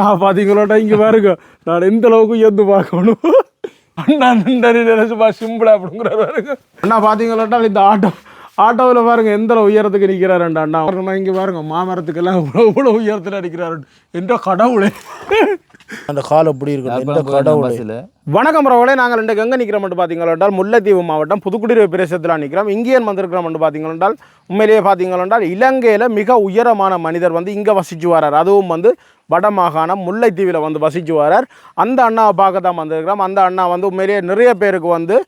நான் பார்த்தீங்களோட்டா இங்கே பாருங்க. நான் எந்த அளவுக்கு உயர்ந்து பார்க்கணும்? அண்ணா நின்று நினைச்சுப்பா சிம்பிளா அப்படிங்கிற பாருங்க. அண்ணா பார்த்தீங்களோட்டா இந்த ஆட்டோ ஆட்டோவில் பாருங்க எந்த உயரத்துக்கு நிற்கிறாருண்டா அண்ணா. இங்கே பாருங்க மாமரத்துக்கெல்லாம் இவ்வளோ இவ்வளோ உயரத்தில் நிற்கிறாரு என்ற கடவுளே. அந்த கால் எப்படி இருக்கு எந்த கடவுளே. பஸ்ஸில் வணக்கம் ரவளே நாங்கள் இன்றைக்கு எங்கே நிற்கிறோம் பார்த்தீங்களா என்றால் முல்லைத்தீவு மாவட்டம் புதுக்குடியிருப்பு பிரதேசத்தில் நிற்கிறோம் இங்கேயன் வந்திருக்கிறோம் பார்த்தீங்களா என்றால் உண்மையிலேயே பார்த்தீங்களா என்றால் இலங்கையில் மிக உயரமான மனிதர் வந்து இங்கே வசிச்சு வரார். அதுவும் வந்து வடமாகாணம் முல்லைத்தீவில் வந்து வசிச்சு வரார். அந்த அண்ணாவை பார்க்க தான் வந்திருக்கிறோம். அந்த அண்ணா வந்து உண்மையிலேயே நிறைய பேருக்கு வந்து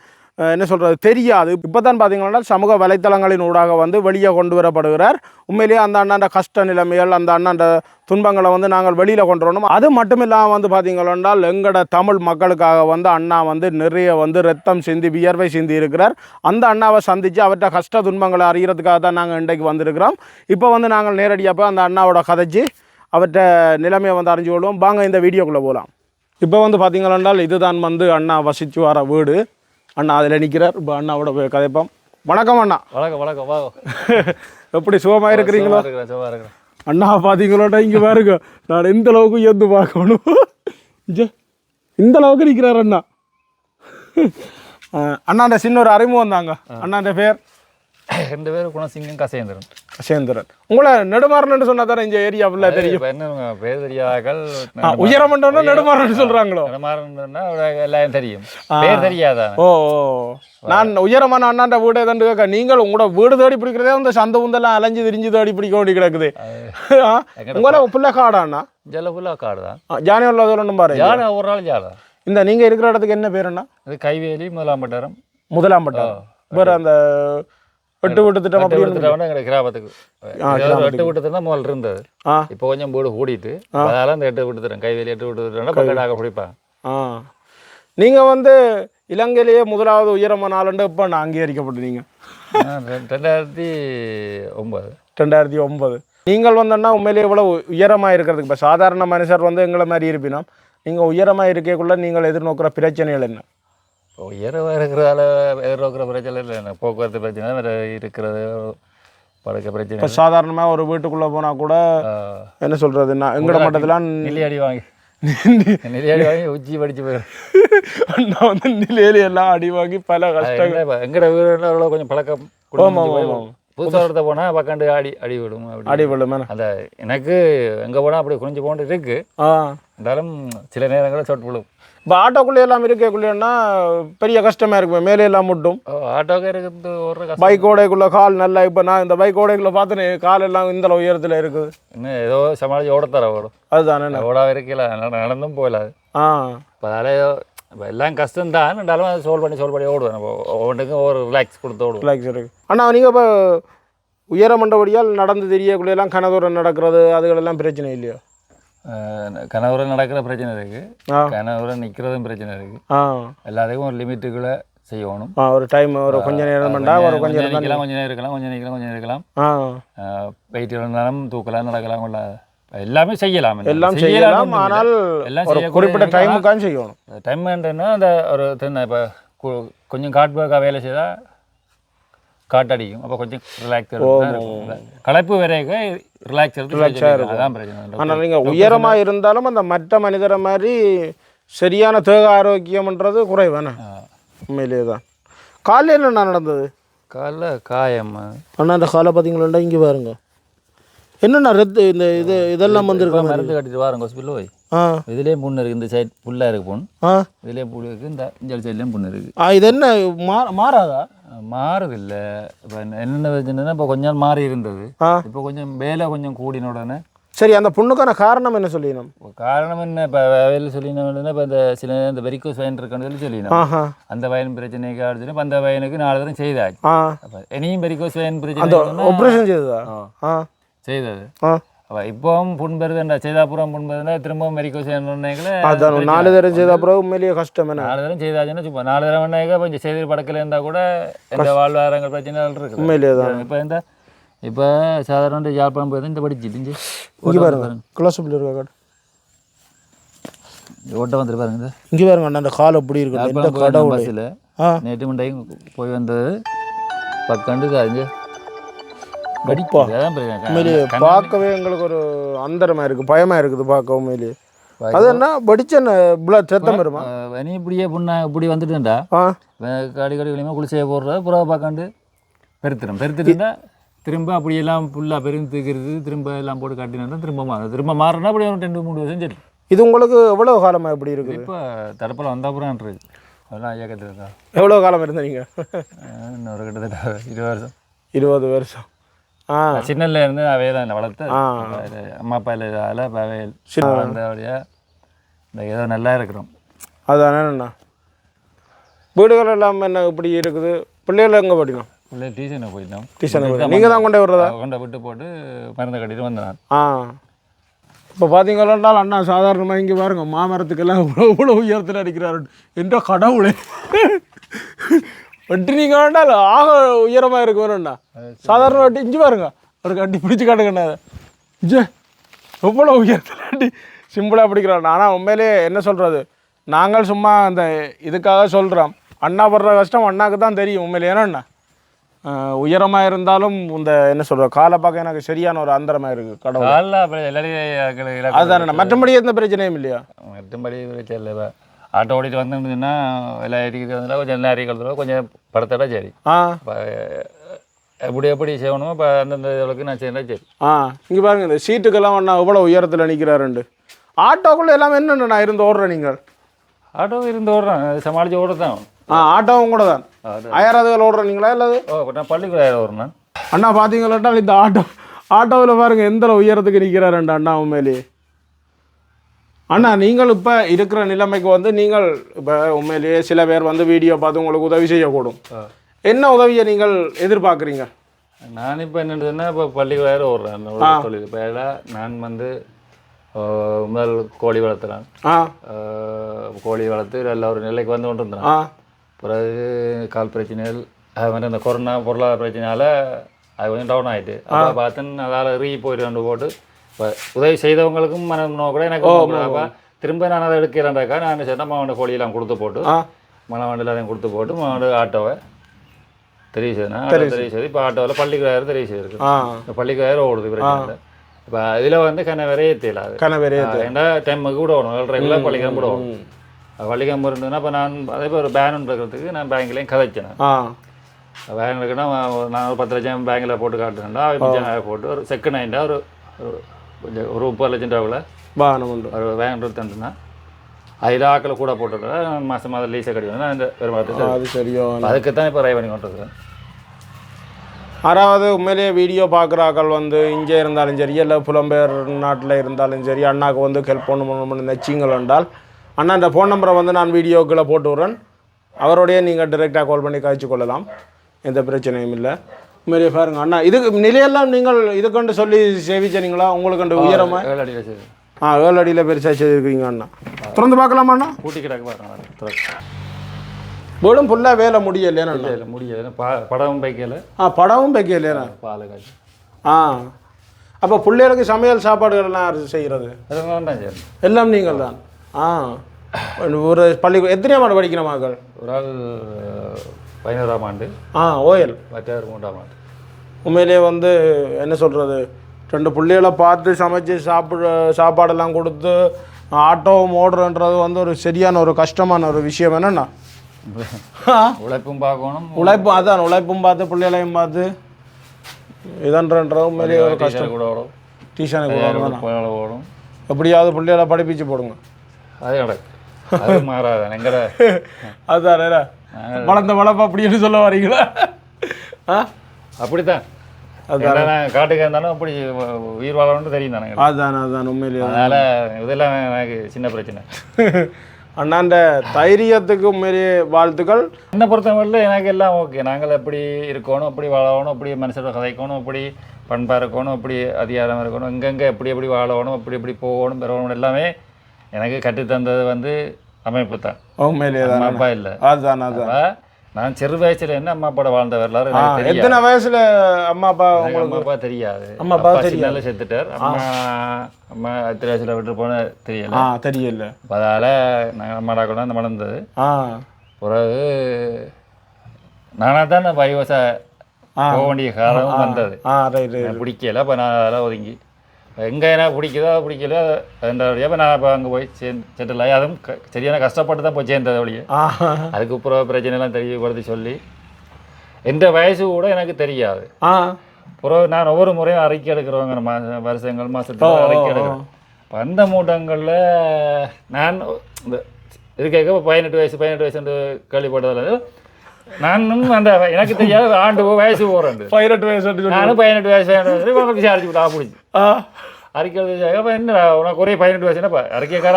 என்ன சொல்கிறது தெரியாது. இப்போ தான் பார்த்தீங்கன்னா சமூக வலைத்தளங்களின் ஊடாக வந்து வெளியே கொண்டு வரப்படுகிறார். உண்மையிலேயே அந்த அண்ணாண்ட கஷ்ட நிலைமைகள் அந்த அண்ணாண்ட துன்பங்களை வந்து நாங்கள் வெளியில் கொண்டு வரணும். அது மட்டும் இல்லாமல் வந்து பார்த்தீங்கன்னா எங்களோட தமிழ் மக்களுக்காக வந்து அண்ணா வந்து நிறைய வந்து ரத்தம் சிந்தி வியர்வை சிந்தி இருக்கிறார். அந்த அண்ணாவை சந்தித்து அவர்கிட்ட கஷ்ட துன்பங்களை அறிகிறதுக்காக தான் நாங்கள் இன்றைக்கு வந்திருக்கிறோம். இப்போ வந்து நாங்கள் நேரடியாக போய் அந்த அண்ணாவோட கதைச்சு அவர்கிட்ட நிலைமையை வந்து அறிஞ்சு கொள்வோம். வாங்க இந்த வீடியோக்குள்ளே போகலாம் இப்போ வந்து பார்த்தீங்கன்னா இதுதான் வந்து அண்ணா வசித்து வர வீடு. அண்ணா அதில் நிற்கிறார். இப்போ அண்ணாவோட போய் கதைப்போம். வணக்கம் அண்ணா. வணக்கம் வணக்கம். வா. எப்படி சுகமாக இருக்கிறீங்களா? சும்மா இருக்கிறேன் அண்ணா பார்த்தீங்களோட்டா இங்கே பாருங்க. நான் எந்த அளவுக்கு உயர்ந்து பார்க்கணும்? இந்த அளவுக்கு நிற்கிறார் அண்ணா. அஹ் அண்ணாண்ட சின்ன ஒரு அறிமுகம் தாங்க அண்ணாண்ட பேர் ரெண்டு பேரும் குணசிங்கம் கசேந்திரன். சேந்திரன் உங்களை நெடுமாறன்னு சொன்னா தானே இந்த ஏரியா ஃபுல்லாக தெரியும். என்ன பேர் தெரியாதாக்கள் ஆ, உயரமன்றோன்னா நெடுமாறன்னு சொல்கிறாங்களோ நடமாறன்னா எல்லாம் தெரியும். பேர் தெரியாதா? ஓ. நான் உயரமான அண்ணாண்ட வீடு எதாண்டு கேட்க நீங்கள் உங்களோட வீடு தேடி பிடிக்கிறதே வந்து சந்த உந்தெல்லாம் அலைஞ்சு திரிஞ்சு தேடி பிடிக்க வேண்டி கிடக்குது. உங்களை புள்ள காடா அண்ணா? ஜல ஃபுல்லாக காடு தான் ஜானி உள்ள சொல்லணும் பாரு ஜாடு ஒரு நாள் ஜாடா இந்த நீங்கள் இருக்கிற இடத்துக்கு என்ன பேர் அண்ணா? இது கைவேலி முதலாம் பட்டாரம். முதலாம் வேற அந்த எட்டு வீட்டு திட்டம் அப்படி. எடுத்துட்டோம்னா எங்க கிராமத்துக்கு. எட்டு விட்டு தான் முதல்ல இருந்தது. இப்போ கொஞ்சம் வீடு கூடிட்டு அதனால அந்த எட்டு விட்டு தரேன் கைவேலி எட்டு விட்டு தரேன் பக்கடாக பிடிப்பான். ஆ. நீங்கள் வந்து இலங்கையிலேயே முதலாவது உயரமான ஆளுண்டு இப்போ நான் அங்கீகரிக்கப்பட்டீங்க? ரெண்டாயிரத்தி ஒன்பது. ரெண்டாயிரத்தி ஒன்பது. நீங்கள் வந்தோன்னா உண்மையிலேயே இவ்வளோ உயரமாக இருக்கிறதுக்கு இப்போ சாதாரண மனுஷர் வந்து எங்களை மாதிரி இருப்பினோம் நீங்கள் உயரமாக இருக்கக்குள்ள நீங்கள் எதிர்நோக்கிற பிரச்சனைகள் என்ன? உயரமாக இருக்கிறதால எதிர்நோக்கிற பிரச்சனை இல்லை. போக்குவரத்து பிரச்சனை வேறு இருக்கிறது. படுக்க பிரச்சனை இப்போ சாதாரணமாக ஒரு வீட்டுக்குள்ளே போனால் கூட என்ன சொல்கிறது நான் எங்களோட மட்டத்தில் நெல்லி அடி வாங்கி. நெல்லி அடி வாங்கி உச்சி படிச்சு போயிடும் நான் வந்து நிலையில எல்லாம் அடி வாங்கி பல கஷ்டம் எங்கட வீடு அவ்வளோ கொஞ்சம் பழக்கம். புதுசாக இடத்த போனால் பக்காண்டு ஆடி அடி விடும் அடி விழுமேன அந்த எனக்கு எங்கே போனால் அப்படி குனிஞ்சு போண்டு இருக்கு. ஆ. இருந்தாலும் சில நேரங்களில் சொட்டு விழும். இப்போ ஆட்டோக்குள்ளே எல்லாம் இருக்கக்குள்ளேன்னா பெரிய கஷ்டமாக இருக்கும் மேலே எல்லாம் முட்டும். ஆட்டோக்கு இருக்கிறது ஒரு கஷ்டம். பைக் ஓடைக்குள்ள கால் நல்லா இப்போ நான் இந்த பைக் ஓடைக்குள்ள பார்த்தேனே கால் எல்லாம் இந்த உயரத்தில் இருக்குது. இன்னும் ஏதோ சமாளிச்சு ஓடத்தர ஓடும். அதுதானே ஓடாத இருக்கல நடந்தும் போகலாது ஆ. இப்போ அதால இப்போ எல்லாம் கஷ்டம்தான் இருந்தாலும் அதை சோல்வ் பண்ணி சோல்வ் பண்ணி ஓடுவேன். நம்ம ஒவ்வொன்றுக்கும் ஒரு ரிலாக்ஸ் கொடுத்து ஓடுவேன். ரிலாக்ஸ் இருக்கு. அண்ணா நீங்கள் இப்போ உயரமண்டபடியால் நடந்து தெரியக்குள்ள எல்லாம் கனதூரம் நடக்கிறது அதுகளெல்லாம் பிரச்சனை இல்லையா? கணவரை நடக்கிற பிரச்சனை இருக்கு. கணவரை நிற்கிறதும் பிரச்சனை இருக்கு. எல்லாத்துக்கும் ஒரு லிமிட்டுக்குள்ளே செய்யணும். ஒரு டைம் ஒரு கொஞ்ச நேரம் ஒரு கொஞ்சம் நிற்கலாம் கொஞ்சம் நேரம் இருக்கலாம் கொஞ்சம் நிற்கலாம் கொஞ்சம் இருக்கலாம் வெயிட் இருந்தாலும் தூக்கலாம் நடக்கலாம் கொள்ள எல்லாமே செய்யலாம். எல்லாம் செய்யலாம் ஆனால் எல்லாம் ஒரு குறிப்பிட்ட டைமுக்காக செய்யணும். டைம் என்னன்னா அந்த ஒரு இப்போ கொஞ்சம் காட் ஒர்க்காக வேலை செய்தால் காட்டடிக்கும். அப்போ கொஞ்சம் ரிலாக்ஸ் களைப்பு வரைக்கும் ரிலாக்ஸ் இருக்கும். ஆனால் நீங்கள் உயரமாக இருந்தாலும் அந்த மற்ற மனிதரை மாதிரி சரியான தேக ஆரோக்கியம்ன்றது குறைவானே. உண்மையிலேயே தான் காலையில் என்ன நடந்தது? காலைல காயம். அண்ணா இந்த காலை பார்த்தீங்களா இங்கே பாருங்க. என்னண்ணா ரத்து இந்த இது இதெல்லாம் வந்துருக்கு மருந்து கட்டிட்டு வாருங்க ஹாஸ்பிட்டல் போய். ஆ. இதுலேயும் புண்ணு இருக்குது இந்த சைட் ஃபுல்லாக இருக்கு புண். ஆ. இதுலேயும் புண்ணு இருக்குது இந்த இந்த சைட்லேயும் புண்ணு இருக்குது ஆ இது என்ன மாறாதா? மாறுதில்லை. இப்போ என்னென்ன பிரச்சனைனா இப்போ கொஞ்சம் நாள் மாறி இருந்தது. இப்போ கொஞ்சம் வேலை கொஞ்சம் கூடின உடனே. சரி அந்த புண்ணுக்கான காரணம் என்ன சொல்லிடணும்? காரணம் என்ன? இப்போ வேலை சொல்லினா இப்போ இந்த சில இந்த வெரிக்கோஸ் வயன் இருக்குன்னு சொல்லி ஆஹா. அந்த வயன் பிரச்சனைக்கு ஆடுச்சுன்னா இப்போ அந்த வயனுக்கு நாலு தரம் செய்தாச்சு. இனியும் வெரிக்கோஸ் வயன் பிரச்சனை ஆப்ரேஷன் செய்ததா? செய்தது. இப்போவும் புண்பெறுதுண்டா செய்தாப்புறம் புண்பெறுதுண்டா திரும்பவும் வயன் அதான் நாலு செய்த அப்புறம் உண்மையிலேயே கஷ்டம் நாலு தரம் செய்தாச்சுன்னா சும்மா நாலு தரம் பண்ணாக்க கொஞ்சம் செய்தி படக்கில் இருந்தால் கூட எந்த வாழ்வாதாரங்கள் பிரச்சனைகள் இருக்குது. உண்மையிலேயே தான். இப்போ இந்த இப்போ சாதாரண யாழ்ப்பாணம் போய் இந்த படிச்சுட்டு இங்கே பாருங்க கிளாஸ் இருக்கா காட்டு ஓட்ட வந்துட்டு பாருங்க இந்த. இங்கே பாருங்க அந்த கால் எப்படி இருக்கு. பஸ்ஸில் ஆ. நேற்று மண்டையும் போய் வந்தது. பக்கண்டு காஞ்சு பிரச்சனை. உண்மையிலேயே பார்க்கவே எங்களுக்கு ஒரு அந்தரமாக இருக்குது பயமாக இருக்குது பார்க்க உண்மையிலேயே. அது என்ன? வெடிச்ச பிளட் ரத்தம் வருமா இனி இப்படியே புண்ணா இப்படி வந்துட்டுண்டா கடி கடி வழியுமா குளிச்சே போடுறது புறவை பார்க்காண்டு பெருத்திடும் பெருத்திட்டுண்டா திரும்ப அப்படி எல்லாம் ஃபுல்லாக பெரும் தூக்கிறது திரும்ப எல்லாம் போட்டு கட்டினா திரும்ப மாறும் திரும்ப மாறினா அப்படி ஒரு ரெண்டு மூணு வருஷம் சரி இது உங்களுக்கு எவ்வளோ காலமாக எப்படி இருக்குது? இப்போ தடுப்பில் வந்த அப்புறம் இருக்கு அதெல்லாம் இயக்கத்தில் இருக்கா எவ்வளோ காலம் இருந்தீங்க? இன்னொரு கிட்டத்தட்ட இருபது வருஷம். இருபது வருஷம். சின்னல இருந்து அவையே தான் வளர்த்து அம்மா அப்பா இல்லாதால இப்போ அவையல் சின்ன- வளர்ந்த அப்படியே இந்த ஏதோ நல்லா இருக்கிறோம். அதானே அண்ணா? வீடுகள் எல்லாம் என்ன இப்படி இருக்குது? பிள்ளைகள் எங்கே படிக்கணும் பிள்ளை டியூஷனை போயிட்டோம். டியூஷன் நீங்கள் தான் கொண்டு வர்றதா கொண்ட விட்டு போட்டு மருந்து கட்டிட்டு வந்தேன். ஆ. இப்போ பார்த்தீங்கன்னா அண்ணா சாதாரணமாக இங்கே பாருங்க மாமரத்துக்கெல்லாம் இவ்வளோ இவ்வளோ உயரத்தில் அடிக்கிறாரு. என்ற கடவுளே. வெட்டி வேண்டாம் ஆக உயரமாக இருக்கு வேணும்ண்ணா சாதாரண வெட்டி இஞ்சி பாருங்க. ஒரு கட்டி பிடிச்சி காட்டுங்கண்ணா இஞ்சே எவ்வளோ உயரத்தில் அடி. சிம்பிளாக பிடிக்கிறான். ஆனால் உண்மையிலே என்ன சொல்கிறது நாங்கள் சும்மா அந்த இதுக்காக சொல்கிறோம் அண்ணா படுற கஷ்டம் அண்ணாக்கு தான் தெரியும் உண்மையிலே. ஏன்னா உயரமாக இருந்தாலும் இந்த என்ன சொல்கிற காலை பார்க்க எனக்கு சரியான ஒரு அந்தரமாக இருக்குது கடவுள். அதுதானே மற்றபடி எந்த பிரச்சனையும் இல்லையா? மற்றபடி பிரச்சனை இல்லை. ஆட்டோ ஓடிட்டு வந்துருந்துச்சுன்னா எல்லாம் அடிக்கிறதுல கொஞ்சம் எல்லாம் அடிக்கிறதுல கொஞ்சம் படத்தோட சரி. ஆ. எப்படி எப்படி செய்யணுமோ இப்போ அந்தந்த அளவுக்கு நான் செய்யறதா சரி. ஆ இங்கே பாருங்க இந்த சீட்டுக்கெல்லாம் அண்ணா எவ்வளோ உயரத்தில் நிற்கிறாருண்டு ஆட்டோக்குள்ளே எல்லாம் என்னென்ன நான் இருந்து ஓடுறேன் நீங்கள். ஆட்டோ இருந்து ஓடுறான் சமாளித்து ஓடுறதான் ஆ ஆட்டோவும் கூட தான். அயராதுகள் ஓடுறீங்களா இல்லாது? ஓ இப்ப நான் பள்ளிக்கூடம் ஓடுறேன்? அண்ணா பார்த்தீங்களாட்டா இந்த ஆட்டோ ஆட்டோவில் பாருங்க எந்த உயரத்துக்கு நிற்கிறாருண்டு அண்ணா உண்மையிலேயே. அண்ணா நீங்கள் இப்போ இருக்கிற நிலைமைக்கு வந்து நீங்கள் இப்போ உண்மையிலேயே சில பேர் வந்து வீடியோ பார்த்து உங்களுக்கு உதவி செய்யக்கூடும். என்ன உதவியை நீங்கள் எதிர்பார்க்குறீங்க? நான் இப்போ என்னதுன்னா இப்போ பள்ளிக்கூடம் ஓடுறேன். ஒரு தொழில். இப்போ நான் வந்து முதல் கோழி வளர்த்துறேன். கோழி வளர்த்து நல்ல ஒரு நிலைக்கு வந்து கொண்டு இருந்தேன் பிறகு கால் பிரச்சனைகள் அது வந்து அந்த கொரோனா பொருளாதார பிரச்சனையால் அது கொஞ்சம் டவுன் ஆகிட்டு அப்போ பார்த்தேன் அதால் ரீ போயிட்டு ரெண்டு போட்டு இப்போ உதவி செய்தவங்களுக்கும் மனம் கூட எனக்கு திரும்ப நான் அதை எடுக்கிறேன்டாக்கா நான் செய்யணும் மாவண்ட கோழியெல்லாம் கொடுத்து போட்டு ஆ மணவாண்டில் அதையும் கொடுத்து போட்டு மாவண்ட ஆட்டோவை தெரிவு செய்யணும் தெரிவு செய்து இப்போ ஆட்டோவில் பள்ளிக்கூடம் தெரிவு செய்திருக்கு ஆ இந்த பள்ளிக்கூடம் ஓடுது பிரச்சனை இப்போ இதில் வந்து கண்ண வரையே தெரியலாது கனவெறிய ஏன்னா டைமுக்கு கூட ஓடணும் ரெகுலர் பள்ளிக்கூடம் கூட ஓடணும் பள்ளிக்கூடம் இருந்ததுன்னா இப்போ நான் அதே ஒரு பேன் இருக்கிறதுக்கு நான் பேங்க்லேயும் கதைச்சேன் ஆ பேங்க் இருக்குன்னா நான் ஒரு பத்து லட்சம் பேங்க்கில் போட்டு நகை போட்டு ஒரு செகண்ட் ஹேண்டா ஒரு கொஞ்சம் ஒரு முப்பது லட்சம் ரூபாவில் வாகனம் ஒரு வேன் எடுத்துட்டுனா அதில் ஆக்கில் கூட நான் மாதம் மாதம் லீஸை கட்டி நான் இந்த பெருமாள் அது சரியோ அதுக்கு தான் இப்போ ரை பண்ணி கொண்டு இருக்கிறேன் ஆறாவது உண்மையிலேயே வீடியோ பார்க்குறாக்கள் வந்து இங்கே இருந்தாலும் சரி இல்லை புலம்பெயர் நாட்டில் இருந்தாலும் சரி அண்ணாக்கு வந்து ஹெல்ப் பண்ணணும் நச்சிங்கள் என்றால் அண்ணா இந்த ஃபோன் நம்பரை வந்து நான் வீடியோக்குள்ளே போட்டு விட்றேன் அவரோடய நீங்கள் டைரெக்டாக கால் பண்ணி காய்ச்சி கொள்ளலாம். எந்த பிரச்சனையும் இல்லை. உண்மையிலேயே பாருங்க. அண்ணா இதுக்கு நிலையெல்லாம் நீங்கள் இதுக்கண்டு சொல்லி சேவிச்சனீங்களா? உங்களுக்கு வச்சு ஆ ஏழு அடியில் பெருசாக செய்திருக்கீங்க அண்ணா. திறந்து பார்க்கலாமா அண்ணா? கூட்டி கிடக்கு பாருங்க வீடும் ஃபுல்லாக வேலை முடியலையா அண்ணா? இல்லை முடியாது பா படம் பைக்கையில் ஆ படமும் வைக்கலையா பால் ஆ. அப்போ பிள்ளைகளுக்கு சமையல் சாப்பாடுகள் எல்லாம் செய்கிறது எல்லாம் நீங்கள் தான். ஆ. ஒரு பள்ளி எத்தனை ஆண்டு படிக்கிற மகள்? ஒரு ஆள் பதினோராம் ஆண்டு. ஆ ஓயல் மற்றவர் மூன்றாம் ஆண்டு. உண்மையிலே வந்து என்ன சொல்கிறது ரெண்டு பிள்ளைகளை பார்த்து சமைச்சு சாப்பிட சாப்பாடெல்லாம் கொடுத்து ஆட்டோ ஓடுறன்றது வந்து ஒரு சரியான ஒரு கஷ்டமான ஒரு விஷயம். என்னண்ணா ஆ, உழைப்பும் பார்க்கணும். உழைப்பு அதான் உழைப்பும் பார்த்து பிள்ளைகளையும் பார்த்து இதன்றன்றது உண்மையிலேயே ஒரு கஷ்டம். கூட ஓடும். டியூஷனுக்கு போயால ஓடும் எப்படியாவது பிள்ளைகளை படிப்பிச்சு போடுங்க. அது நடக்கு அது மாறாது எங்கட அதுதானே வளர்ந்த வளர்ப்பு அப்படின்னு சொல்ல வரீங்களா? ஆ? அப்படித்தான். நான் காட்டுக்கு இருந்தாலும் அப்படி உயிர் வாழணும்னு தெரியும் தானே. அதான் அதான் உண்மையிலேயே. அதனால இதெல்லாம் எனக்கு சின்ன பிரச்சனை. அண்ணாண்ட தைரியத்துக்கு உண்மையிலேயே வாழ்த்துக்கள். என்னை பொறுத்தவரையில் எனக்கு எல்லாம் ஓகே. நாங்கள் எப்படி இருக்கணும் எப்படி வாழணும் எப்படி மனுஷரோட கதைக்கணும் எப்படி பண்பாக இருக்கணும் எப்படி அதிகாரம் இருக்கணும் எங்கெங்கே எப்படி எப்படி வாழணும் எப்படி எப்படி போகணும் பெறணும் எல்லாமே எனக்கு கற்றுத்தந்தது வந்து அமைப்பு தான். உண்மையிலேயே தான்? அப்பா இல்லை. அதுதான் அப்ப நான் சிறு வயசுல என்ன அம்மா அப்பாட வாழ்ந்த வரலாறு தெரியாது. எத்தனை வயசுல அம்மா அப்பா அம்மா அப்பா தெரியாது. அம்மா அப்பா சின்னால செத்துட்டார். அம்மா அம்மா எத்தனை வயசுல விட்டு போன தெரியல. தெரியல. அப்ப அதால நாங்கள் அம்மாடா கூட ஆ. பிறகு நானாக தான் பைவச. போக வேண்டிய காலம் வந்தது. பிடிக்கல அப்போ நான் அதெல்லாம் ஒதுங்கி. எங்கே என்ன பிடிக்குதோ பிடிக்கலையோ அதுன்றபடியாக இப்போ நான் இப்போ அங்கே போய் சேர்ந்து செட்டில் ஆகி அதுவும் சரியான கஷ்டப்பட்டு தான் போய் சேர்ந்தது வழியே ஆ. அதுக்கு அப்புறம் பிரச்சனைலாம் தெரியப்படுத்தி சொல்லி. எந்த வயசு கூட எனக்கு தெரியாது. அப்புறம் நான் ஒவ்வொரு முறையும் அறிக்கை எடுக்கிறவங்க மா வருஷங்கள் மாதத்துல அறிக்கை எடுக்கிறேன். அந்த மூட்டங்களில் நான் இந்த இருக்க பதினெட்டு வயசு பதினெட்டு வயசு கேள்விப்பட்டதில் நானும் அந்த எனக்கு தெரியாத ஆண்டு வயசு போகிறேன் பதினெட்டு வயசு நானும் பதினெட்டு வயசு இவங்க விசாரிச்சு விட்டா பிடிச்சி எழுதி அப்போ என்ன உனக்கு ஒரே பதினெட்டு வயசு என்னப்பா?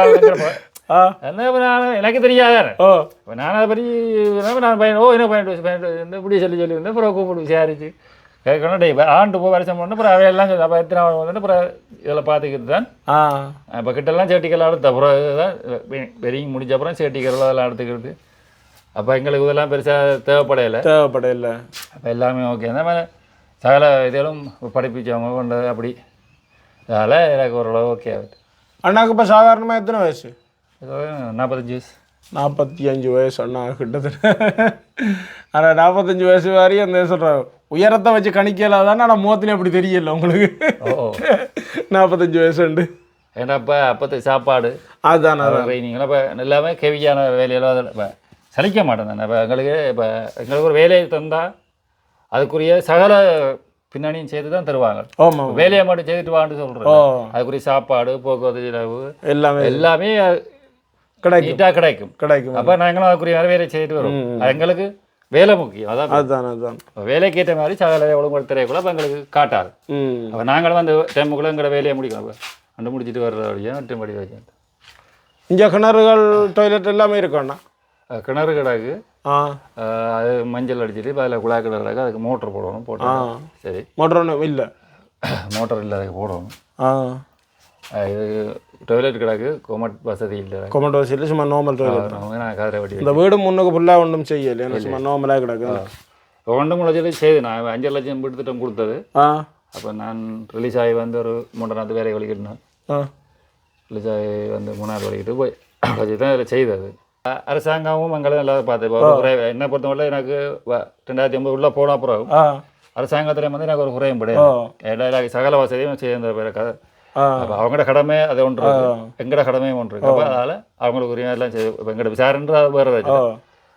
இருக்கிறப்ப ஆ. என்ன நான் எனக்கு தெரியாதானே? ஓ. இப்போ நான் அதை பற்றி நான் பையன் ஓ என்ன பதினெட்டு வயசு பதினெட்டு வயசு இப்படி சொல்லி சொல்லி வந்து அப்புறம் கூப்பிட்டு விசாரிச்சு. கேட்கணும் டே ஆண்டு போ வருஷம் பண்ணு அப்புறம் அவையெல்லாம் சொல்லி. அப்போ எத்தனை வந்து அப்புறம் இதில் பார்த்துக்கிட்டு தான். இப்போ கிட்டெல்லாம் சேட்டிக்கெல்லாம் எடுத்த அப்புறம் தான் வெறிங்க முடிஞ்ச அப்புறம் சேட்டிக்கல் அதெல்லாம் எடுத்துக்கிறது. அப்போ எங்களுக்கு இதெல்லாம் பெருசாக தேவைப்படையில. தேவைப்படையில. அப்போ எல்லாமே ஓகே அந்த மாதிரி சகல இதெல்லாம் படிப்பிச்சவங்க கொண்டு அப்படி அதனால் எனக்கு ஓரளவு ஓகே ஆகுது. அண்ணாக்கு இப்போ சாதாரணமாக எத்தனை வயசு? நாற்பத்தஞ்சு வயசு. நாற்பத்தி அஞ்சு வயசு அண்ணா கிட்டத்தட்ட. ஆனால் நாற்பத்தஞ்சு வயசு வரையும் அந்த சொல்கிறேன் உயரத்தை வச்சு கணிக்கல தானே ஆனால் முகத்துல அப்படி தெரியல உங்களுக்கு. நாற்பத்தஞ்சு வயசு உண்டு. ஏன்னா இப்போ அப்போத்து சாப்பாடு அதுதான் ட்ரைனிங்லாம் இப்போ எல்லாமே கெவியான வேலையெல்லாம் அதில் இப்போ சலிக்க மாட்டேன் இப்போ எங்களுக்கு இப்போ எங்களுக்கு ஒரு வேலையை தந்தால் அதுக்குரிய சகல பின்னணியும் செய்து தான் தருவாங்க. வேலையை மட்டும் செய்துட்டு வான்னு சொல்கிறேன் அதுக்குரிய சாப்பாடு போக்குவரத்து செலவு எல்லாமே எல்லாமே கிடைக்கும். நீட்டாக கிடைக்கும். கிடைக்கும். அப்போ நாங்களும் அதுக்குரிய வேலையை செய்துட்டு வரோம். எங்களுக்கு வேலை முக்கியம். அதான் அதுதான் அதுதான் வேலைக்கு ஏற்ற மாதிரி சகல ஒழுங்கு திரைக்குள்ள அப்போ எங்களுக்கு காட்டாது. அப்போ நாங்களும் அந்த டைமுக்குள்ளே எங்களோட வேலையை முடிக்கணும். அப்போ அண்டு முடிச்சிட்டு வர்ற வழியாக மற்றபடி வச்சு இங்கே கிணறுகள் டாய்லெட் எல்லாமே இருக்கும்ண்ணா அஹ் கிணறு கிடக்கு. அது மஞ்சள் அடிச்சிட்டு இப்போ அதில் குழாய் கிணறு கிடக்கு அதுக்கு மோட்டர் போடணும் போட்டு சரி. மோட்டர் ஒன்றும் இல்லை. மோட்டர் இல்லை அதுக்கு போடணும். இது டொய்லெட் கிடக்கு கொமட் வசதி இல்லை. கொமெண்ட் வசதியில் சும்மா நார்மல் டாய்லெட் நான் வட்டி இந்த வீடு முன்னுக்கு ஃபுல்லாக ஒன்றும் செய்யலை சும்மா நார்மலாக கிடக்கு ஒன்று மூணு லட்சம் செய்து நான் அஞ்சு லட்சம் திட்டம் கொடுத்தது. அப்போ நான் ரிலீஸ் ஆகி வந்து ஒரு மூன்றாவது வேலை வலிக்கிட்டேன் ஆ. ரிலீஸ் ஆகி வந்து மூணாவது வலிக்கிட்டு போய். தான் இதில் செய்தது. அரசாங்கமும் எங்களை நல்லா பார்த்து. என்ன பொறுத்தவரை எனக்கு ரெண்டாயிரத்தி ஒம்பது உள்ள போன அப்புறம் ஆ. அரசாங்கத்தில் வந்து எனக்கு ஒரு குறையும் கிடையாது சகல வசதியும் சேர்ந்த பிற கதை. ஆ. அப்போ அவங்களோட கடமை அது ஒன்று இருக்கு. எங்களோட கடமையும் ஒன்று இருக்கு. அப்போ அதனால் அவங்களுக்கு உரிமை எல்லாம் செய்து இப்போ எங்களோட விசாரன்ற வேறு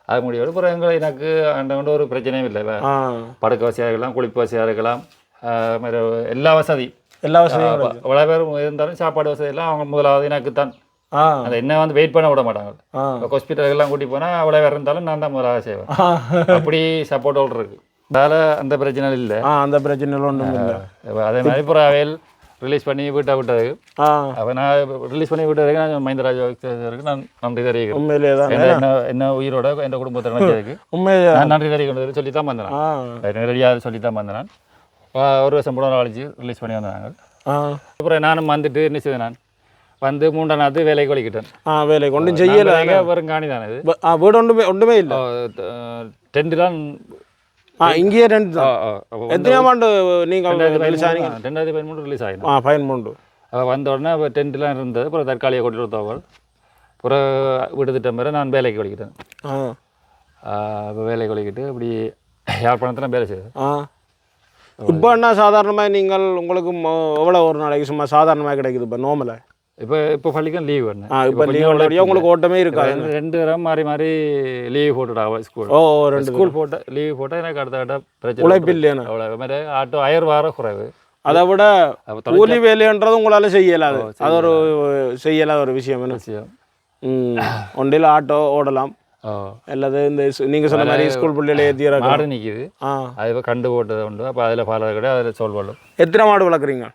அது முடியாது அப்புறம் எங்களை எனக்கு அந்த கொண்டு ஒரு பிரச்சனையும் இல்லை. படுக்க வசதியாக இருக்கலாம் குளிப்பு வசதியாக இருக்கலாம் எல்லா வசதி. எல்லா வசதியும் கிடைக்கும். எவ்வளோ பேர் இருந்தாலும் சாப்பாடு வசதி எல்லாம் அவங்க முதலாவது எனக்கு தான் அந்த என்ன வந்து வெயிட் பண்ண விட மாட்டாங்க. ஹாஸ்பிட்டலுக்கெல்லாம் கூட்டி போனால் அவ்வளோ பேர் இருந்தாலும் நான் தான் முதலாவது செய்வேன். அப்படி சப்போர்ட் இருக்கு. அதனால் அந்த பிரச்சனை இல்லை. அந்த பிரச்சனை ஒன்றும் இல்லை. அதே மாதிரி இப்போ அவையல் ரிலீஸ் பண்ணி வீட்டை விட்டது. அப்போ நான் ரிலீஸ் பண்ணி விட்டதுக்கு நான் மஹிந்தராஜ் இருக்கு நான் நன்றி தெரிவிக்கிறேன். உண்மையிலே தான். என்ன என்ன உயிரோட என் குடும்பத்தை நினைச்சதுக்கு உண்மையிலே நான் நன்றி தெரிவிக்கிறது சொல்லி தான் வந்தேன் நேரடியாக சொல்லி தான் வந்தேன். ஒரு வருஷம் கூட கழிச்சு ரிலீஸ் பண்ணி வந்தாங்க அப்புறம் நானும் வந்துட்டு என்ன செய்தேன் நான்? வந்து மூன்றாம் நாள் வேலைக்கு வலிக்கிட்டேன். ஆ வேலை கொண்டும் செய்யலை. வெறும் காணி தானே இது. ஆ வீடு ஒன்றுமே ஒன்றுமே இல்லை. டென்ட்டுலாம் ஆ இங்கேயே ரெண்டு தான். எத்தனையாம் ஆண்டு நீங்கள் ரிலீஸ் ஆனீங்க? ரெண்டாயிரத்தி பதிமூணு ரிலீஸ் ஆகிடும் ஆ மூண்டு வந்த உடனே இப்போ டென்ட்லாம் இருந்தது. அப்புறம் தற்காலிக கொட்டி கொடுத்தவர்கள் அப்புறம் வீடு திட்டம் மேலே நான் வேலைக்கு வலிக்கிட்டேன். ஆ. இப்போ வேலைக்கு வலிக்கிட்டு அப்படி யாழ்ப்பாணத்தில் வேலை செய்தேன். ஆ. என்ன சாதாரணமாக நீங்கள் உங்களுக்கு எவ்வளோ ஒரு நாளைக்கு சும்மா சாதாரணமாக கிடைக்குது இப்போ நார்மலாக இப்போ இப்போ பள்ளிக்கும் லீவ் வரணும் இப்போ உள்ளபடியாக உங்களுக்கு ஓட்டமே இருக்காது ரெண்டு தரம் மாறி மாறி லீவ் போட்டுட்டாங்க ஸ்கூல் ஓ ரெண்டு ஸ்கூல் போட்ட லீவ் போட்டால் எனக்கு அடுத்த கட்ட பிரச்சனை உழைப்பு இல்லையாண்ணா அவ்வளோ மாதிரி ஆட்டோ ஆயிரம் வாரம் குறைவு அதை விட கூலி வேலைன்றது உங்களால் செய்யலாது அது ஒரு செய்யலாத ஒரு விஷயம் என்ன விஷயம் ம் ஒன்றில் ஆட்டோ ஓடலாம் அல்லது இந்த நீங்க சொன்ன மாதிரி ஸ்கூல் பிள்ளைகளை ஏற்றிடுறாங்க மாடு நிற்கிது அது கண்டு போட்டது உண்டு அப்போ அதில் ஃபாலோ கிடையாது அதில் சோல் எத்தனை மாடு வளர்க்குறீங்க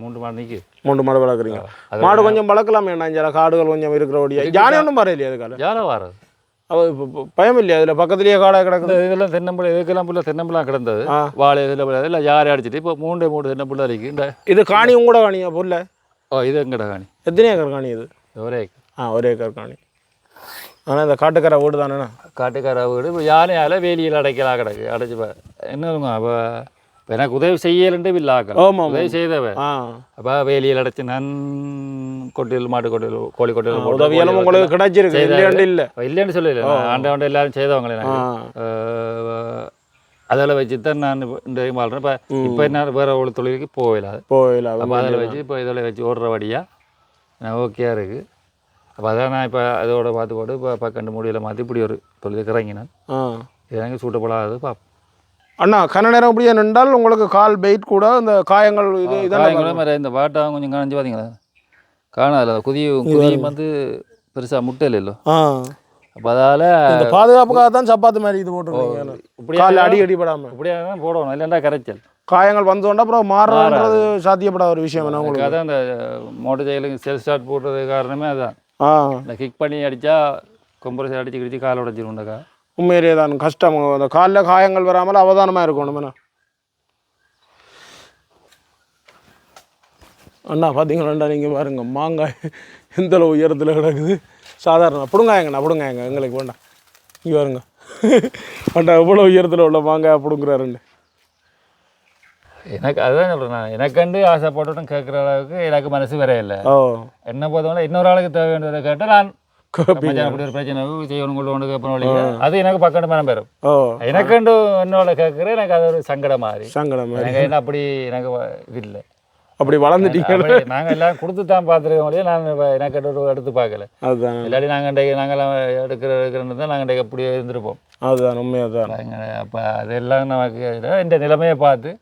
மூன்று மாடு நிற்கிது மூன்று மாடு வளர்க்குறீங்க. மாடு கொஞ்சம் வளர்க்கலாமே நான் காடுகள் கொஞ்சம் இருக்கிறபடியா ஜானி ஒன்றும் பாரு இல்லையா அதுக்கால யாரோ வாரது. அவ பயம் இல்லையா அதில் பக்கத்துலேயே காடாக கிடக்குது. இதெல்லாம் தென்னம்பிள்ளை இதுக்கெல்லாம் புள்ள தென்னம்பிள்ளை கிடந்தது. வாழை இதில் இல்லை யாரை அடிச்சிட்டு? இப்போ மூண்டே மூணு தென்னம்பிள்ளை இருக்கு. இந்த இது காணி உங்களோட காணியா புல்ல ஓ இது எங்கட காணி? எத்தனை ஏக்கர் காணி இது? ஒரே ஆ ஒரே ஏக்கர் காணி. ஆனால் இந்த காட்டுக்கரை வீடு தானேண்ணா காட்டுக்கார வீடு. இப்போ யானையால் வேலியில் அடைக்கலாம் கிடக்கு. அடைச்சி என்னங்க அப்போ இப்போ எனக்கு உதவி செய்யலன்ட்டு இல்லை ஆக்கள் ஆமாம் உதவி செய்தவ அப்போ வேலியில் அடைச்சி நான் கொட்டில் மாட்டு கொட்டில் கோழி போட்டு உதவியெல்லாம் உங்களுக்கு கிடைச்சிருக்கு. இல்லையாண்டு இல்லை. இல்லைன்னு சொல்லல. நான் ஆண்ட ஆண்ட எல்லாரும் செய்தவங்களே ஆ. எனக்கு அதில் வச்சு தான் நான் இந்த வாழ்கிறேன் இப்போ இப்போ என்ன வேறு ஒரு தொழிலுக்கு போகல போயில அப்போ அதில் வச்சு இப்போ இதில் வச்சு ஓடுறபடியாக நான் ஓகேயாக இருக்குது அப்போ அதான் நான் இப்போ அதோட பார்த்து போட்டு இப்போ பக்கண்டு முடியல மாற்றி இப்படி ஒரு தொழிலுக்கு இறங்கினேன். எனக்கு சூட்டப்படாது பார்ப்போம் அண்ணா கன நேரம் அப்படியே நின்றால் உங்களுக்கு கால் பெயிட் கூட இந்த காயங்கள் இது இதெல்லாம் இந்த பாட்டம் கொஞ்சம் காணிச்சு பார்த்தீங்களா காணாதுல குதியும் குதியும் வந்து பெருசாக முட்டை இல்லைல்லோ அப்போ அதால் இந்த பாதுகாப்புக்காக தான் சப்பாத்து மாதிரி இது போட்டுருக்கீங்க இப்படியே? அடி அடிபடாம. இப்படியே? தான் போடணும். இல்லைண்டா கரைச்சல். காயங்கள் வந்தோண்டா அப்புறம் மாறுறது சாத்தியப்படாத ஒரு விஷயம் என்ன உங்களுக்கு? அதான் இந்த மோட்டர் சைக்கிளுக்கு செல் ஸ்டார்ட் போடுறது காரணமே அதான். இந்த கிக் பண்ணி அடித்தா கொம்பரசை அடிச்சு கிடிச்சு கால் உடச்சிருண்டக்கா உண்மையிலேயே தான் கஷ்டம் அந்த காலில் காயங்கள் வராமல் அவதானமாக இருக்கணும் அண்ணா பார்த்தீங்களா நீங்கள் பாருங்க மாங்காய் எந்த அளவு உயரத்தில் கிடக்குது சாதாரண பிடுங்காயங்கண்ணா பிடுங்காயங்க எங்களுக்கு வேண்டாம் இங்கே பாருங்க அண்ணா எவ்வளோ உயரத்தில் உள்ள மாங்காய் பிடுங்குறாருன்னு எனக்கு அதுதான் சொல்கிறேன் எனக்கண்டு ஆசைப்பட்டுட்டும் கேட்குற அளவுக்கு எனக்கு மனசு வர இல்லை ஓ என்ன பொறுத்தவரை இன்னொரு ஆளுக்கு தேவையானதை கேட்டால் நான் அப்படி ஒரு பிரச்சனை செய்யணும் கேட்பணும் வழி அது எனக்கு பக்கத்து மனம் பெறும் ஓ. எனக்கண்டு என்னோட கேட்குறேன் எனக்கு அது ஒரு சங்கடம் மாதிரி. சங்கடம் மாதிரி. எனக்கு என்ன அப்படி எனக்கு இது இல்லை. அப்படி வளர்ந்துட்டீங்க நாங்கள் எல்லாம் கொடுத்து தான் பார்த்துருக்க முடியும் நான் எனக்கு ஒரு எடுத்து பார்க்கல. அதுதான். இல்லாட்டி நாங்கள் இன்றைக்கு எடுக்கிற எடுக்கிறன்னு தான் நாங்கள் இன்றைக்கு அப்படியே இருந்திருப்போம். அதுதான் உண்மையாக தான் அப்போ அதெல்லாம் நமக்கு இந்த நிலைமையை பார்த்து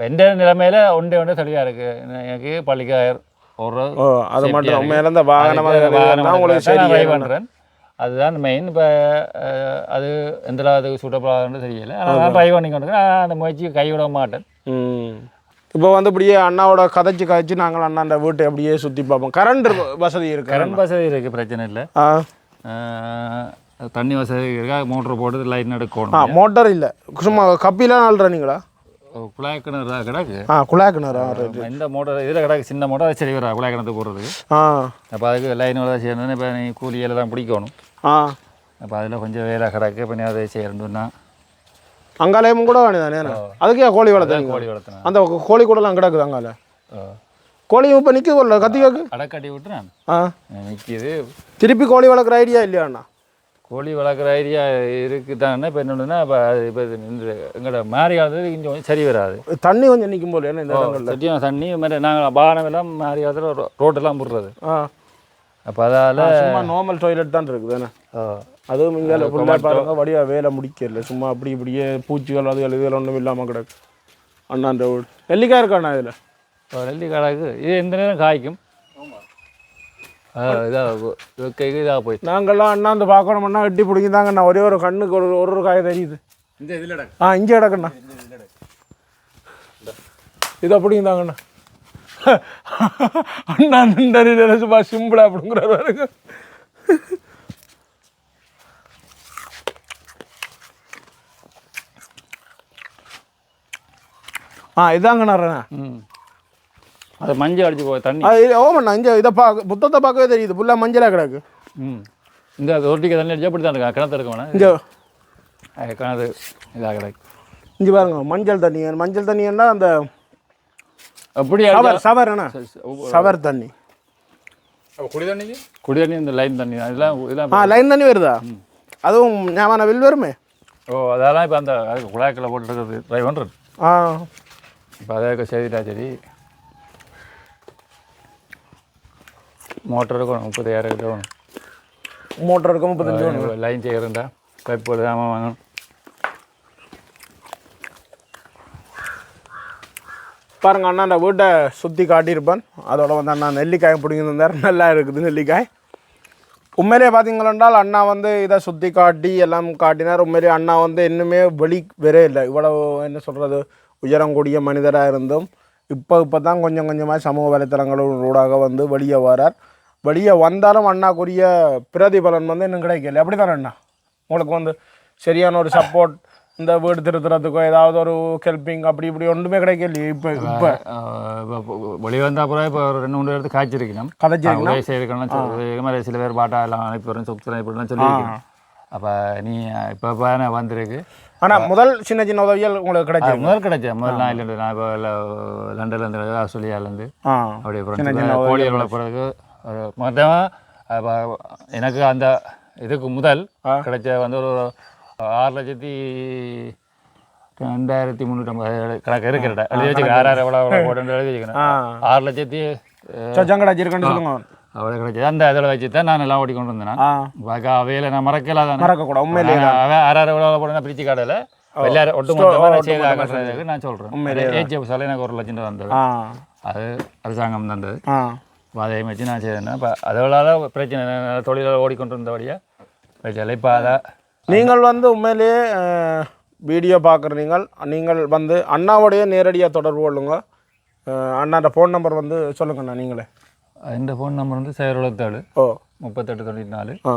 எந்த நிலைமையில ஒன்றே ஒன்றே தெளிவாக இருக்குது எனக்கு பள்ளிக்காயர் ஒரு அது மட்டும் இந்த வாகனமாக உங்களுக்கு சரி. பண்ணுறேன் அதுதான் மெயின் இப்போ அது எந்த அளவுக்கு சூட்டப்படாதுன்னு தெரியல. ஆனால் நான் ட்ரை பண்ணி கொண்டு அந்த முயற்சியை கைவிட மாட்டேன். இப்போ வந்து இப்படியே அண்ணாவோட கதைச்சு கதைச்சு நாங்கள் அண்ணாண்ட வீட்டை அப்படியே சுற்றி பார்ப்போம். கரண்ட் வசதி இருக்கு. கரண்ட் வசதி இருக்குது பிரச்சனை இல்லை. தண்ணி வசதி இருக்கா? மோட்டர் போட்டு லைன் ஆ எடுக்கணும் மோட்டார் இல்லை. சும்மா கப்பிலாம் நாள்றீங்களா குழாய் கிணறு தான் கிடக்கு? ஆ குழாய் கிணறா இந்த மோட்டர் இதில் கிடக்கு சின்ன மோட்டர் அது சரி வரா குழாய் கிணத்து போடுறதுக்கு ஆ. அப்போ அதுக்கு லைன் வேலை இப்போ நீ கூலியில் தான் பிடிக்கணும். ஆ. அப்போ அதில் கொஞ்சம் வேலை கிடக்கு இப்போ நீ அதை செய்யணும்னா அங்காலயமும் கூட வேணுதானே அதுக்கே கோழி வளர்த்துறீங்க. கோழி வளர்த்தினேன் அந்த கோழி கூடலாம் கிடக்குது அங்கால. கோழியும் இப்போ நிற்க கத்தி கேக்கு. அடக்கட்டி விட்டு ஆ. நிற்கிது திருப்பி கோழி வளர்க்குற ஐடியா இல்லையா அண்ணா? கோழி வளர்க்குற ஐடியா இருக்குதானே இப்போ என்னொன்னா இப்போ அது இப்போ இந்த எங்களோட மாறி இங்கே கொஞ்சம் சரி வராது. தண்ணி கொஞ்சம் நிற்கும் போல என்ன இந்த சட்டியான தண்ணி மாதிரி நாங்கள் வாகனம் எல்லாம் மாறி காலத்தில் ரோட்டெல்லாம் போடுறது. ஆ. அப்போ அதால் சும்மா நார்மல் டாய்லெட் தான் இருக்குது அதுவும் இங்கே ஃபுல்லாக பாருங்க வடிவா வேலை முடிக்கல. சும்மா அப்படி இப்படியே பூச்சிகள் அதுகள் இதுகள் ஒன்றும் இல்லாமல் கிடக்கு. அண்ணாண்ட வீடு நெல்லிக்காய் இருக்காண்ணா இதில்? நெல்லி கிடக்கு இது எந்த நேரம் காய்க்கும்? இதாக இதாக போயிடுச்சு நாங்கள்லாம் அண்ணாந்து பார்க்கணும்னா வெட்டி பிடிங்கி தாங்கண்ணா ஒரே ஒரு கண்ணுக்கு ஒரு ஒரு ஒரு காய் தெரியுது. இந்த இதில் ஆ இங்கே கிடக்குண்ணா. இது அப்படிங்க தாங்கண்ணா அண்ணா நின்று சும்மா சிம்பிளா அப்படிங்கிறாரு பாருங்க. ஆ இதாங்கண்ணா அண்ணா. ம். அது மஞ்சள் அடிச்சு போய் தண்ணி. அது இது- ஓமண்ணா இங்கே இதை பார்க்க புத்தத்தை பார்க்கவே தெரியுது. ஃபுல்லாக மஞ்சளாக கிடக்கு. ம். இந்த ரொட்டிக்கு தண்ணி அடிச்சா அப்படி தான் இருக்கும். கிணத்து இருக்க வேணாம் இங்கே. அது கிணறு இதாக கிடக்கு. இங்கே பாருங்க மஞ்சள் தண்ணி. மஞ்சள் தண்ணின்னா அந்த அப்படி சவர் சவர் அண்ணா சவர் தண்ணி. குடி தண்ணி குடி தண்ணி இந்த லைன் தண்ணி தான். இதெல்லாம் இதெல்லாம் ஆ லைன் தண்ணி வருதா? அதுவும் ஞாபகம் வில் வருமே ஓ அதெல்லாம் இப்போ அந்த அதுக்கு குழாய்க்கில் போட்டுருக்கிறது ட்ரை பண்ணுறது ஆ. இப்போ அதை செய்துட்டா சரி. மோட்டர் இருக்க முப்பத்தஞ்சு வேணும். லைன் செய்கிறண்டா பைப் போட்டு சாமான் வாங்கணும். பாருங்க அண்ணா அந்த வீட்டை சுற்றி காட்டியிருப்பேன். அதோட வந்து அண்ணா நெல்லிக்காய் பிடிங்கிருந்தார். நல்லா இருக்குது நெல்லிக்காய். உண்மையிலே பார்த்தீங்களென்றால் அண்ணா வந்து இதை சுற்றி காட்டி எல்லாம் காட்டினார். உண்மையிலே அண்ணா வந்து இன்னுமே வெளி வரே இல்லை. இவ்வளவு என்ன சொல்கிறது உயரம் கூடிய மனிதராக இருந்தும் இப்போ இப்போ தான் கொஞ்சம் கொஞ்சமாக சமூக வலைத்தளங்களூடாக வந்து வெளியே வரார். வெளியே வந்தாலும் அண்ணாக்குரிய பிரதிபலன் வந்து இன்னும் கிடைக்கல. அப்படி தானே அண்ணா? உங்களுக்கு வந்து சரியான ஒரு சப்போர்ட் இந்த வீடு திருத்துறதுக்கோ ஏதாவது ஒரு ஹெல்ப்பிங் அப்படி இப்படி ஒன்றுமே கிடைக்கலையே. இப்போ இப்போ வெளியே வந்த அப்புறம் இப்போ ஒரு ரெண்டு மூணு இடத்துக்கு காய்ச்சிருக்கணும். கதைச்சிருக்கீங்களா உதவி செய்திருக்கணும் மாதிரி சில பேர் பாட்டா எல்லாம் அனுப்பி வரேன் சொத்து இப்படிலாம் சொல்லியிருக்கேன். அப்போ நீ இப்போ இப்போ வந்திருக்கு. ஆனால் முதல் சின்ன சின்ன உதவிகள் உங்களுக்கு கிடைச்சிருக்கு. முதல் கிடைச்சேன் முதல் நான் இல்லை நான் இப்போ லண்டன்லேருந்து ஆஸ்திரேலியாவிலேருந்து அப்படி அப்புறம் கோழிகள் வளர்ப்புறதுக்கு மொத்தமாக அப்போ எனக்கு அந்த இதுக்கு முதல் கிடைச்ச வந்து ஒரு ஆறு லட்சத்தி ரெண்டாயிரத்தி முந்நூற்றம்பது கணக்கு இருக்கிற எழுதி வச்சுக்கிறேன் ஆறாயிரம் எவ்வளோ எவ்வளோ போட்டு எழுதி வச்சுக்கிறேன் ஆறு லட்சத்தி சொல்லுங்க. அவ்வளோ கிடைச்சது. அந்த இதில் வச்சு தான் நான் எல்லாம் ஓடி கொண்டு வந்தேன் பார்க்க அவையில் நான் மறக்கல தானே மறக்கக்கூடாது உண்மையிலே அவன் ஆறாயிரம் எவ்வளோ போடுங்க பிரிச்சு காடையில் எல்லாரும் ஒட்டு மொத்தமாக செய்து ஆகிறதுக்கு நான் சொல்கிறேன் ஏஜிஎஃப் சாலை எனக்கு ஒரு லட்சம் வந்தது. அது அரசாங்கம் தந்தது. அதை வச்சு நான் செய்தேன் இப்போ அதோட பிரச்சனை. தொழிலாளர் ஓடிக்கொண்டு இருந்தபடியாக பிரச்சனை இப்போ அதை நீங்கள் வந்து உண்மையிலேயே வீடியோ பார்க்குற நீங்கள் நீங்கள் வந்து அண்ணாவுடைய நேரடியாக தொடர்பு கொள்ளுங்க. அஹ், அண்ணாட்ட ஃபோன் நம்பர் வந்து சொல்லுங்கண்ணா நீங்களே. இந்த ஃபோன் நம்பர் வந்து சைபர் எழுபத்தேழு ஓ. முப்பத்தெட்டு தொண்ணூற்றி நாலு ஆ.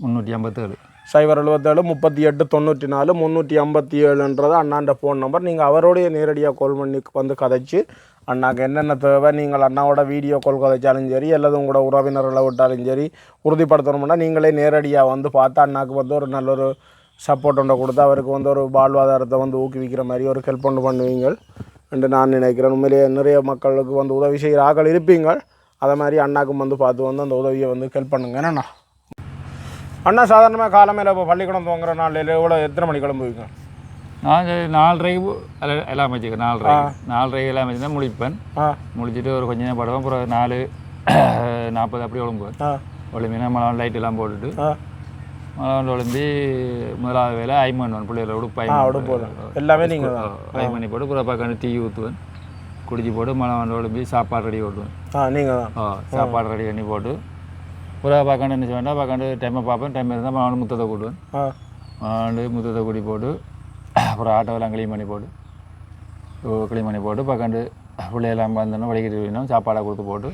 முந்நூற்றி ஐம்பத்தேழு. சைபர் எழுபத்தேழு முப்பத்தி எட்டு தொண்ணூற்றி நாலு முந்நூற்றி ஐம்பத்தி ஏழுன்றது அண்ணாண்ட ஃபோன் நம்பர் நீங்கள் அவரோடைய நேரடியாக கால் பண்ணி வந்து கதைச்சு அண்ணாக்கு என்னென்ன தேவை நீங்கள் அண்ணாவோட வீடியோ கால் கதைச்சாலும் சரி அல்லது உங்களோட உறவினர்களை விட்டாலும் சரி உறுதிப்படுத்தணும்னா நீங்களே நேரடியாக வந்து பார்த்து அண்ணாக்கு வந்து ஒரு நல்ல ஒரு சப்போர்ட் ஒன்றை கொடுத்து அவருக்கு வந்து ஒரு வாழ்வாதாரத்தை வந்து ஊக்குவிக்கிற மாதிரி ஒரு ஹெல்ப் ஒன்று பண்ணுவீங்கள் என்று நான் நினைக்கிறேன். உண்மையிலேயே நிறைய மக்களுக்கு வந்து உதவி செய்கிற ஆக்கள் இருப்பீங்கள். அதை மாதிரி அண்ணாக்கும் வந்து பார்த்து வந்து அந்த உதவியை வந்து ஹெல்ப் பண்ணுங்க. என்னண்ணா? அண்ணா சாதாரணமாக காலமையில் இப்போ பள்ளிக்கூடம் தோங்குற நாளில் எவ்வளோ எத்தனை மணி கிளம்புவீங்க நாங்கள் நாலரைக்கு எல்லாம் எல்லாம் வச்சுக்கேன் நாலரை நாலரை எல்லாம் வச்சுருந்தா முழிப்பேன் ஆ. முழிச்சிட்டு ஒரு கொஞ்ச நேரம் படுவேன் அப்புறம் நாலு நாற்பது அப்படி ஒழும்புவேன். ஒழும்பினா மழை லைட் எல்லாம் போட்டுட்டு மழை ஒழும்பி முதலாவது வேலை ஐமன் பிள்ளைகளை உடுப்பு போதும் எல்லாமே நீங்கள் ஐமணி போட்டு அப்புறம் பார்க்க டீ ஊற்றுவேன் குடிச்சு போட்டு மழை ஒழும்பி சாப்பாடு ரெடி ஓட்டுவேன். நீங்கள் சாப்பாடு ரெடி பண்ணி போட்டு புறா பார்க்காண்டு என்ன செய்வேன்டா பார்க்காண்டு டைமை பார்ப்பேன். டைம் இருந்தால் மழை முத்தத்தை கூட்டுவேன். மழை முத்தத்தை கூட்டி போட்டு அப்புறம் ஆட்டோவெல்லாம் க்ளீன் பண்ணி போட்டு க்ளீன் பண்ணி போட்டு பார்க்காண்டு பிள்ளையெல்லாம் வந்தோன்னா வலிக்கிட்டு வேணும் சாப்பாடை கொடுத்து போட்டு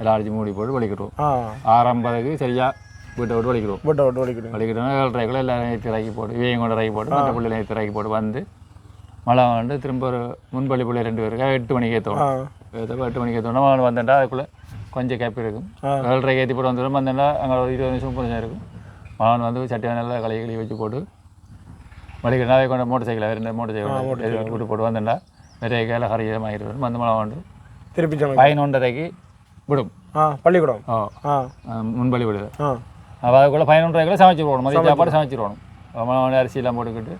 எல்லாம் அடிச்சு மூடி போட்டு வலிக்கிடுவோம். ஆ. ஆரம்பதுக்கு சரியாக வீட்டை விட்டு வலிக்கிடுவோம். விட்ட விட்டு வலிக்கிடுங்க வலிக்கிட்டோன்னா ஏழரைக்குள்ள எல்லாம் நேற்று இறக்கி போட்டு இவையும் கொண்டு இறக்கி போட்டு மற்ற பிள்ளை நேற்று இறக்கி போட்டு வந்து மழை வந்து திரும்ப ஒரு முன்பள்ளி பிள்ளை ரெண்டு பேருக்கு எட்டு மணிக்கு ஏற்றப்போ எட்டு மணிக்கு ஏற்றோன்னா மழை வந்துட்டா அதுக்குள்ளே கொஞ்சம் கேப் இருக்கும். ஏழரைக்கு ஏற்றி போட்டு வந்துடும் வந்தேன்னா அங்கே ஒரு இருபது நிமிஷம் நிமிஷம் இருக்கும். மழை வந்து சட்டியாக நல்லா கழுவி வச்சு போட்டு வலிக்கிட்டா அதை கொண்டு மோட்டர் சைக்கிள் ரெண்டு மோட்டர் சைக்கிள் விட்டு போட்டு வந்தேன்டா. நிறைய கையில் கரையமாகிட்டு வந்து மழை வந்து திருப்பி பதினொன்றரைக்கு விடும். ஆ பள்ளிக்கூடம். ஆ. முன்பள்ளி விடுது அப்போ அதுக்குள்ளே பதினொன்றரைக்குள்ள சமைச்சிருவோம் மதிய சாப்பாடு சமைச்சிருவோம் மழை அரிசியெல்லாம் போட்டுக்கிட்டு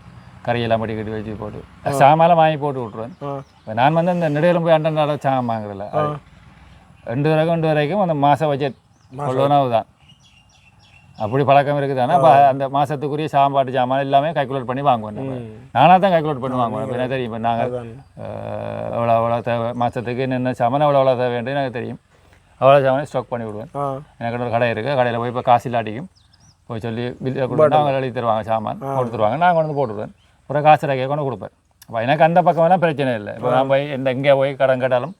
கறியெல்லாம் மட்டிக்கிட்டு வச்சு போட்டு. சாமான்லாம் வாங்கி போட்டு விட்ருவேன் நான் வந்து இந்த நெடுகளும் போய் அண்டன் நாள் சாமான் வாங்குறதில்ல. ரெண்டு வரைக்கும் ரெண்டு வரைக்கும் அந்த மாத பட்ஜெட் உணவு தான் அப்படி பழக்கம் இருக்குது ஆனால் அந்த மாதத்துக்குரிய சாப்பாட்டு சாமான் எல்லாமே கால்குலேட் பண்ணி வாங்குவேன் நானாக தான் கால்குலேட் பண்ணி வாங்குவேன் இப்போ எனக்கு தெரியும். இப்போ நாங்கள் அதான். எவ்வளோ எவ்வளோ தேவை? மாதத்துக்கு என்னென்ன சாமான் எவ்வளோ எவ்வளோ தேவைன்றது எனக்கு தெரியும். அவ்வளோ சாமானே ஸ்டாக் பண்ணி விடுவேன். எனக்கு ஒரு கடை இருக்குது கடையில் போய் இப்போ காசு இல்லாட்டிக்கும் போய் சொல்லி பில் கொடுத்து அவங்க எழுதி தருவாங்க சாமான். கொடுத்துருவாங்க நான் கொண்டு வந்து போட்டுருவேன் அப்புறம் காசு ரகை கொண்டு கொடுப்பேன். அப்போ எனக்கு அந்த பக்கமெல்லாம் பிரச்சனை இல்லை. இப்போ நான் போய் எந்த எங்கே போய் கடன் கேட்டாலும்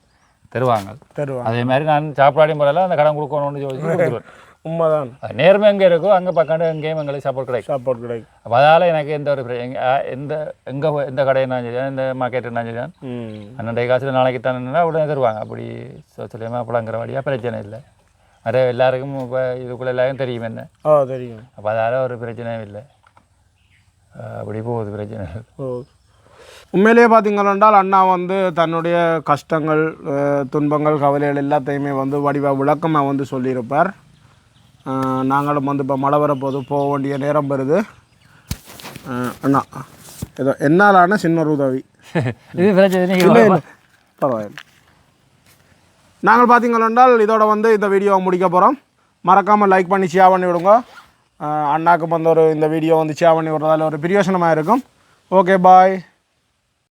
தருவாங்க. தருவாங்க. அதே மாதிரி நான் சாப்பாடு முறையில் அந்த கடன் கொடுக்கணும்னு சொல்லி கொடுத்துருவேன். உண்மைதான். நேர்மை எங்கே இருக்கோ அங்கே பக்கம் எங்கேயும் எங்களுக்கு சப்போர்ட் கிடைக்கும். சாப்பாடு கிடைக்கும். அப்போ அதால் எனக்கு எந்த ஒரு எந்த எங்கே எந்த கடையினாலும் சரி எந்த மார்க்கெட்டுனாலும் சரி ம். அன்னடைய காசில் நாளைக்கு தானே உடனே தருவாங்க. அப்படி சொல்லியமாக புலங்கிற வழியாக பிரச்சனை இல்லை. நிறைய எல்லாருக்கும் இப்போ இதுக்குள்ளே எல்லாரும் தெரியும் என்ன. ஆ தெரியும். அப்போ அதால் ஒரு பிரச்சனையும் இல்லை. அப்படி போகுது பிரச்சனை. ஓ உண்மையிலேயே பார்த்தீங்கன்னால் அண்ணா வந்து தன்னுடைய கஷ்டங்கள் துன்பங்கள் கவலைகள் எல்லாத்தையுமே வந்து வடிவ விளக்கமாக வந்து சொல்லியிருப்பார். நாங்களும் வந்து இப்போ மழை வரப்போது போக வேண்டிய நேரம் வருது. அண்ணா ஏதோ என்னாலான சின்ன ஒரு உதவி பரவாயில்லை. நாங்கள் பார்த்தீங்கன்னால் இதோட வந்து இந்த வீடியோவை முடிக்க போகிறோம் மறக்காமல் லைக் பண்ணி ஷேர் பண்ணி விடுங்க. அண்ணாக்கு வந்து ஒரு இந்த வீடியோ வந்து ஷேர் பண்ணி விடுறதால ஒரு பிரயோசனமாக இருக்கும். Okay bye